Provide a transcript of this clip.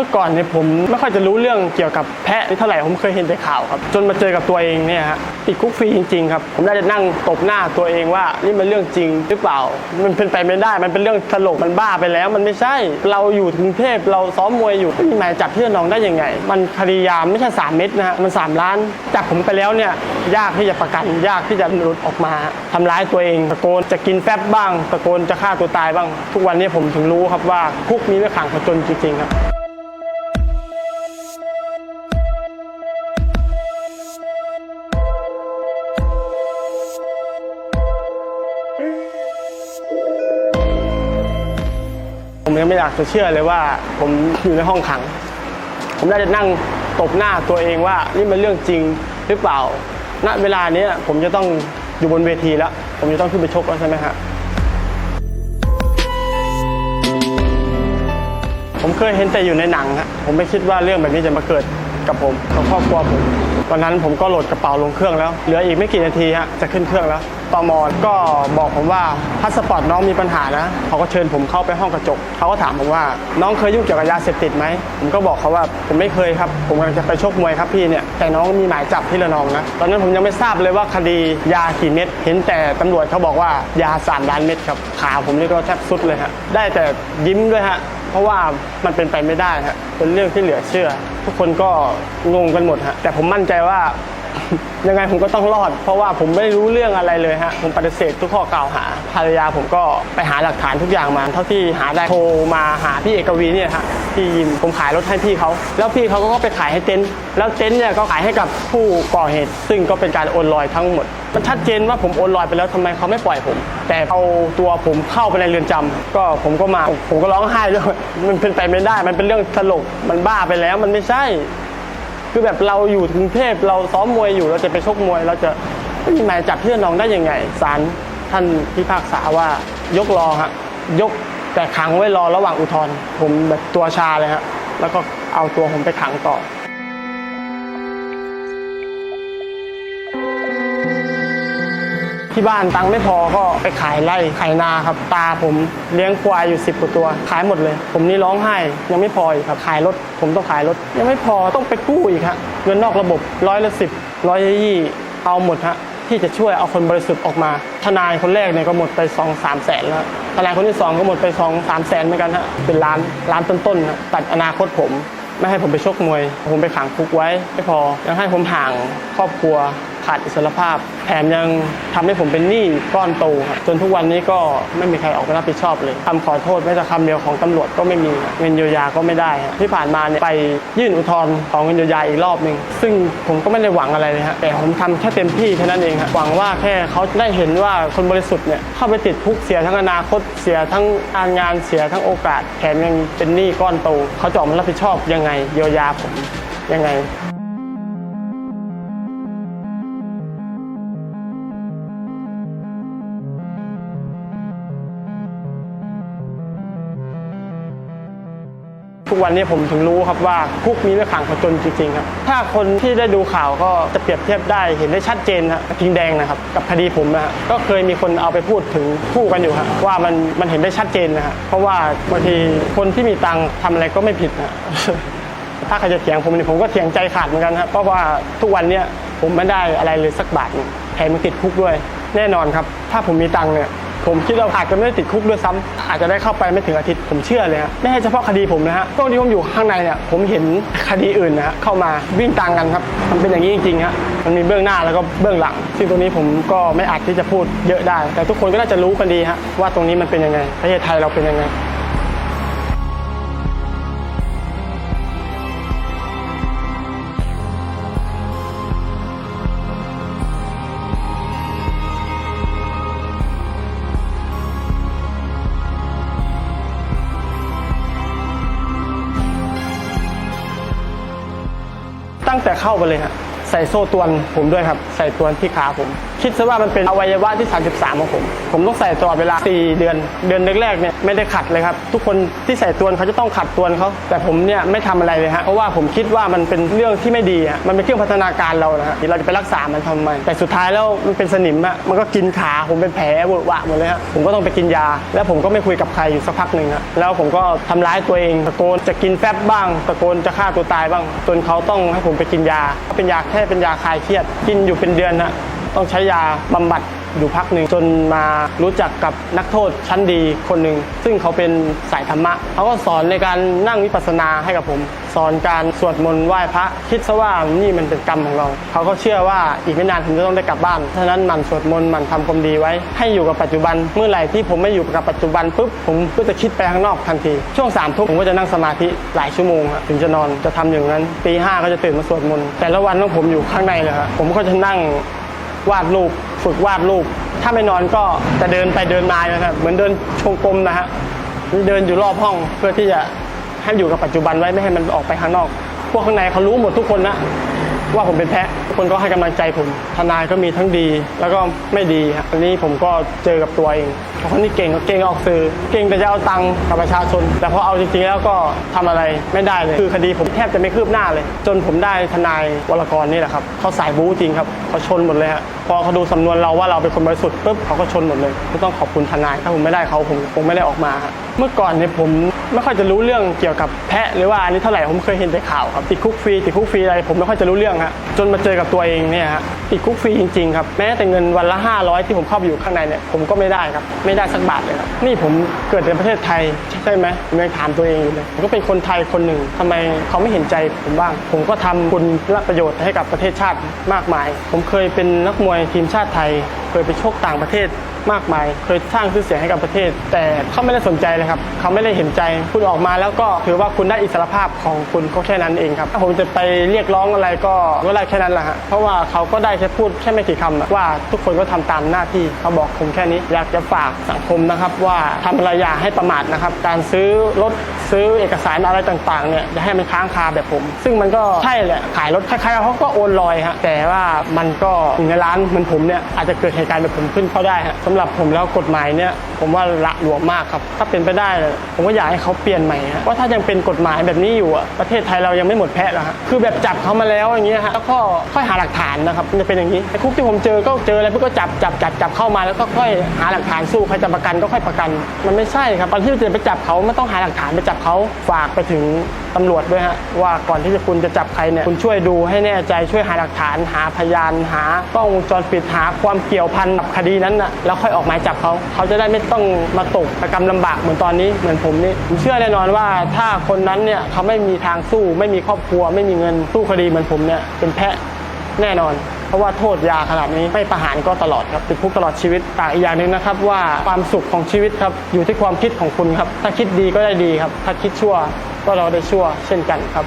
มื่อก่อนเนี่ยผมไม่ค่อยจะรู้เรื่องเกี่ยวกับแพะเท่าไหร่ผมเคยเห็นแต่ข่าวครับจนมาเจอกับตัวเองเนี่ยฮะติดคุกฟรีจริงๆครับผมได้จะนั่งตบหน้าตัวเองว่านี่มันเรื่องจริงหรือเปล่า มันเป็นไปไม่ได้ มันเป็นเรื่องตลกมันบ้าไปแล้ว มันไม่ใช่ เราอยู่กรุงเทพเราซ้อมมวยอยู่ม่มีหมายจับที่ระนองได้ยังไง มันคดียามไม่ใช่3เม็ดนะฮะมัน 3 ล้านจับผมไปแล้วเนี่ยยากที่จะประกันยากที่จะหลุดออกมาทำร้ายตัวเองตะโกนจะกินแฟบบ้าง ตะโกนจะฆ่าตัวตายบ้าง ทุกวันนี้ผมถึงรู้ครับว่าคุกมีไว้ขังคนจนจริงๆครับ ยังไม่อยากจะเชื่อเลยว่า ผมอยู่ในห้องขัง ผมน่าจะนั่งตบหน้าตัวเองว่านี่มันเรื่องจริงหรือเปล่า ณ เวลานี้ผมจะต้องอยู่บนเวทีแล้ว ผมจะต้องขึ้นไปชกแล้วใช่ไหมฮะ ผมเคยเห็นแต่อยู่ในหนังฮะ ผมไม่คิดว่าเรื่องแบบนี้จะมาเกิดกับผมกับครอบครัวผม วันนั้นผมก็โหลดกระเป๋าลงเครื่องแล้ว เหลืออีกไม่กี่นาทีฮะจะขึ้นเครื่องแล้วตอมอก็บอกผมว่าพาสปอร์ตน้องมีปัญหานะเขาก็เชิญผมเข้าไปห้องกระจกเขาก็ถามผมว่า น้องเคยยุ่งเกี่ยวกับยาเสพติดไหมผมก็บอกเขาว่าผมไม่เคยครับ ผมกำลังจะไปชกมวยครับพี่เนี่ยแต่น้องมีหมายจับที่ระนองนะตอนนั้นผมยังไม่ทราบเลยว่าคดียากี่เม็ดเห็นแต่ตำรวจเขาบอกว่ายาสามล้านเม็ดครับขาผมนี่ก็แทบสุดเลยฮะได้แต่ยิ้มด้วยฮะ เพราะว่ามันเป็นไปไม่ได้ครับเป็นเรื่องที่เหลือเชื่อ ทุกคนก็งงกันหมดฮะแต่ผมมั่นใจว่า ยังไงผมก็ต้องรอด เพราะว่าผมไม่รู้เรื่องอะไรเลยฮะผมปฏิเสธทุกข้อกล่าวหาภรรยาผมก็ไปหาหลักฐานทุกอย่างมา เท่าที่หาได้โทรมาหาพี่เอกวีเนี่ยฮะพี่ยิมผมขายรถให้พี่เขาแล้วพี่เขาก็ไปขายให้เต็นท์แล้วเต็นท์เนี่ยก็ขายให้กับผู้ก่อเหตุ ซึ่งก็เป็นการโอนลอยทั้งหมดมันชัดเจนว่าผมโอนลอยไปแล้วทำไมเขาไม่ปล่อยผม แต่เอาตัวผมเข้าไปในเรือนจำก็ผมก็มาผมก็ร้องไห้ด้วยมันเป็นไปไม่ได้ มันเป็นเรื่องตลกมันบ้าไปแล้วมันไม่ใช่ คือแบบเราอยู่กรุงเทพเราซ้อมมวยอยู่เราจะไปชกมวย เราจะไม่มีหมายจับเพื่อนนองได้ยังไงศาลท่านพิพากษาว่ายกรอฮะยกแต่ขังไว้รอระหว่างอุทธรณ์ผมแบบตัวชาเลยฮะแล้วก็เอาตัวผมไปขังต่อ ที่บ้านตังค์ไม่พอก็ไปขายไร่ขายนาครับ ตาผมเลี้ยงควายอยู่สิบกว่าตัว ขายหมดเลย ผมนี่ร้องไห้ยังไม่พออีกครับขายรถ ผมต้องขายรถ ยังไม่พอต้องไปกู้อีกฮะเงินนอกระบบร้อยละสิบร้อยละยี่เอาหมดฮะที่จะช่วยเอาคนบริสุทธิ์ออกมา ทนายคนแรกเนี่ยก็หมดไป2องสามแสนแล้วทนายคนที่สองก็หมดไป2องสามแสนเหมือนกันฮะเป็นล้านล้านต้นๆฮะตัดอนาคตผม ไม่ให้ผมไปชกมวย ผมไปขังคุกไว้ไม่พอยังให้ผมห่างครอบครัว ขาดอิสรภาพ แถมยังทำให้ผมเป็นหนี้ก้อนโตครับจนทุกวันนี้ก็ไม่มีใครออกมารับผิดชอบเลยคำขอโทษแม้แต่คำเดียวของตำรวจก็ไม่มีเงินเยียวยาก็ไม่ได้ครับที่ผ่านมาเนี่ยไปยื่นอุทธรณ์ของเงินเยียวยาอีกรอบหนึ่งซึ่งผมก็ไม่ได้หวังอะไรเลยฮะแต่ผมทำแค่เต็มที่แค่นั้นเองครับหวังว่าแค่เขาได้เห็นว่าคนบริสุทธิ์เนี่ยเข้าไปติดคุกเสียทั้งอนาคตเสียทั้งการงานเสียทั้งโอกาสแถมยังเป็นหนี้ก้อนโตเขาจะออกมารับผิดชอบยังไงเยียวยาผมยังไง ทุกวันนี้ผมถึงรู้ครับว่าคุกมีไว้ขังคนจนจริงๆครับ ถ้าคนที่ได้ดูข่าวก็จะเปรียบเทียบได้เห็นได้ชัดเจนครับกระทิงแดงนะครับ กับคดีผมนะฮะก็เคยมีคนเอาไปพูดถึงคู่กันอยู่ครับว่ามันมันเห็นได้ชัดเจนนะฮะเพราะว่าบางทีคนที่มีตังค์ทำอะไรก็ไม่ผิดนะถ้าใครจะเถียงผมเนี่ยผมก็เถียงใจขาดเหมือนกันครับเพราะว่าทุกวันเนี้ยผมไม่ได้อะไรเลยสักบาทแถมมันติดคุกด้วย แน่นอนครับ ถ้าผมมีตังค์เนี่ย ผมคิดว่าอาจจะไม่ได้ติดคุกด้วยซ้ำอาจจะได้เข้าไปไม่ถึงอาทิตย์ผมเชื่อเลยฮะไม่ใช่เฉพาะคดีผมนะฮะช่วงที่ผมอยู่ข้างในเนี่ยผมเห็นคดีอื่นนะฮะเข้ามาวิ่งต่างกันครับ มันเป็นอย่างนี้จริงๆฮะมันมีเบื้องหน้าแล้วก็เบื้องหลังซึ่งตรงนี้ผมก็ไม่อาจที่จะพูดเยอะได้ แต่ทุกคนก็น่าจะรู้กันดีฮะว่าตรงนี้มันเป็นยังไงประเทศไทยเราเป็นยังไง ตั้งแต่เข้าไปเลยฮะใส่โซ่ตวนผมด้วยครับ ใส่ตวนที่ขาผม คิดซะว่ามันเป็นอวัยวะที่ 33 ของผม ผมต้องใส่ตลอดเวลา 4 เดือน เดือนแรกๆเนี่ยไม่ได้ขัดเลยครับ ทุกคนที่ใส่ตัวนเขาจะต้องขัดตัวนเขา แต่ผมเนี่ยไม่ทำอะไรเลยฮะ เพราะว่าผมคิดว่ามันเป็นเรื่องที่ไม่ดีฮะ มันเป็นเครื่องพัฒนาการเรานะฮะเราจะไปรักษามันทำไม แต่สุดท้ายแล้วมันเป็นสนิมอะมันก็กินขา ผมเป็นแผลเวอะหวะหมดเลยฮะ ผมก็ต้องไปกินยา แล้วผมก็ไม่คุยกับใครอยู่สักพักหนึ่งฮะ แล้วผมก็ทำร้ายตัวเอง ตะโกนจะกินแฟบบ้าง ตะโกนจะฆ่าตัวตายบ้าง จนเขาต้องให้ผมไปกินยา เป็นยาแค่เป็นยาคลายเครียด กินอยู่เป็นเดือนฮะ ต้องใช้ยาบำบัดอยู่พักหนึ่งจนมารู้จักกับนักโทษชั้นดีคนหนึ่งซึ่งเขาเป็นสายธรรมะเขาก็สอนในการนั่งวิปัสสนาให้กับผม สอนการสวดมนต์ไหว้พระคิดซะว่านี่มันเป็นกรรมของเรา เขาก็เชื่อว่าอีกไม่นานผมจะต้องได้กลับบ้านฉะนั้นหมันสวดมนต์หมันทำความดีไว้ ให้อยู่กับปัจจุบันเมื่อไหร่ที่ผมไม่อยู่กับปัจจุบันปุ๊บผมก็จะคิดไปข้างนอกทันทีช่วงสามทุ่มผมก็จะนั่งสมาธิหลายชั่วโมงถึงจะนอนจะทำอย่างนั้นตีห้าก็จะตื่นมาสวดมนต์แต่ละวันของผมอยู่ข้างในเลยฮะผมก็จะนั่ง วาดรูปฝึกวาดรูป ถ้าไม่นอนก็จะเดินไปเดินมานะครับ เหมือนเดินชงกลมนะฮะเดินอยู่รอบห้องเพื่อที่จะให้อยู่กับปัจจุบันไว้ไม่ให้มันออกไปข้างนอก พวกข้างในเขารู้หมดทุกคนนะว่าผมเป็นแพะทุกคนก็ให้กำลังใจผม ทนายก็มีทั้งดีแล้วก็ไม่ดีครับอันนี้ผมก็เจอกับตัวเองคนที่เก่งก็เก่งออกสื่อเก่งแต่จะเอาตังค์กับประชาชน แต่พอเอาจริงๆแล้วก็ทำอะไรไม่ได้เลย คือคดีผมแทบจะไม่คืบหน้าเลย จนผมได้ทนายวรกรนี่แหละครับเขาสายบู๊จริงครับเขาชนหมดเลยฮะพอเขาดูสำนวนเราว่าเราเป็นคนบริสุทธิ์ปุ๊บเขาก็ชนหมดเลยก็ต้องขอบคุณทนายถ้าผมไม่ได้เขาผมคงไม่ได้ออกมา เมื่อก่อนเนี่ยผมไม่ค่อยจะรู้เรื่องเกี่ยวกับแพะหรือว่าอันนี้เท่าไหร่ผมเคยเห็นแต่ข่าวครับติดคุกฟรีติดคุกฟรีอะไรผมไม่ค่อยจะรู้เรื่องฮะจนมาเจอกับตัวเองเนี่ยฮะติดคุกฟรีจริงๆครับแม้แต่เงินวันละ 500 ที่ผมเข้าไปอยู่ข้างในเนี่ยผมก็ไม่ได้ครับไไม่ได้สักบาทเลยครับนี่ผมเกิดในประเทศไทยใช่ไหมผมยังถามตัวเองอยู่เลยผมก็เป็นคนไทยคนหนึ่งทำไมเขาไม่เห็นใจผมบ้าง ผมก็ทำคุณประโยชน์ให้กับประเทศชาติมากมาย ผมเคยเป็นนักมวยทีมชาติไทย เคยไปชกต่างประเทศ มากมาย เคยสร้างชื่อเสียงให้กับประเทศ แต่เขาไม่ได้สนใจเลยครับ เขาไม่ได้เห็นใจคุณออกมาแล้วก็ถือว่าคุณได้อิสรภาพของคุณก็แค่นั้นเองครับถ้าผมจะไปเรียกร้องอะไรก็ก็ได้แค่นั้นแหละฮะเพราะว่าเขาก็ได้แค่พูดแค่ไม่กี่คำว่าทุกคนก็ทำตามหน้าที่เขาบอกผมแค่นี้ อยากจะฝากสังคมนะครับว่าทำอะไรอย่าให้ประมาทนะครับ การซื้อรถซื้อเอกสารอะไรต่างๆเนี่ยอย่าให้มันค้างคาแบบผม ซึ่งมันก็ใช่แหละขายรถใครๆเขาก็โอนลอยฮะแต่ว่ามันก็ในร้านเหมือนผมเนี่ยอาจจะเกิดเหตุการณ์แบบผมขึ้นเขาได้ฮะสำหรับผมแล้วกฎหมายเนี่ย ผมว่าละหลวมมากครับ ถ้าเป็นไปได้ ผมก็อยากให้เขาเปลี่ยนใหม่ฮะว่าถ้ายังเป็นกฎหมายแบบนี้อยู่อะประเทศไทยเรายังไม่หมดแพะหรอกฮะคือแบบจับเขามาแล้วอย่างเงี้ยฮะแล้วก็ค่อยหาหลักฐานนะครับมันจะเป็นอย่างนี้ในคุกที่ผมเจอก็เจออะไรพวกก็จับจับจับจับเข้ามาแล้วก็ค่อยหาหลักฐานสู้ใครจะประกันก็ค่อยประกัน มันไม่ใช่ครับตอนที่จะไปจับเขาไม่ต้องหาหลักฐานไปจับเขาฝากไปถึงตำรวจด้วยฮะว่าก่อนที่จะคุณจะจับใครเนี่ยคุณช่วยดูให้แน่ใจช่วยหาหลักฐาน หาพยานหากล้องวงจรปิดหาความเกี่ยวพันกับคดีนั้นนะแล้วค่อยออกหมายจับเขาเขาจะได้ไม่ต้องมาตกระกรรมลำบากเหมือนตอนนี้เหมือนผมนี่ผมเชื่อแน่นอนว่าถ้าคนนั้นเนี่ยเขาไม่มีทางสู้ ไม่มีครอบครัว ไม่มีเงินสู้คดีเหมือนผมเนี่ยเป็นแพะแน่นอน เพราะว่าโทษยาขนาดนี้ไม่ประหารก็ตลอดครับติดคุกตลอดชีวิตแต่อีกอย่างหนึ่งนะครับ ว่าความสุขของชีวิตครับอยู่ที่ความคิดของคุณครับ ถ้าคิดดีก็ได้ดีครับ ถ้าคิดชั่วก็เราได้ชั่วเช่นกันครับ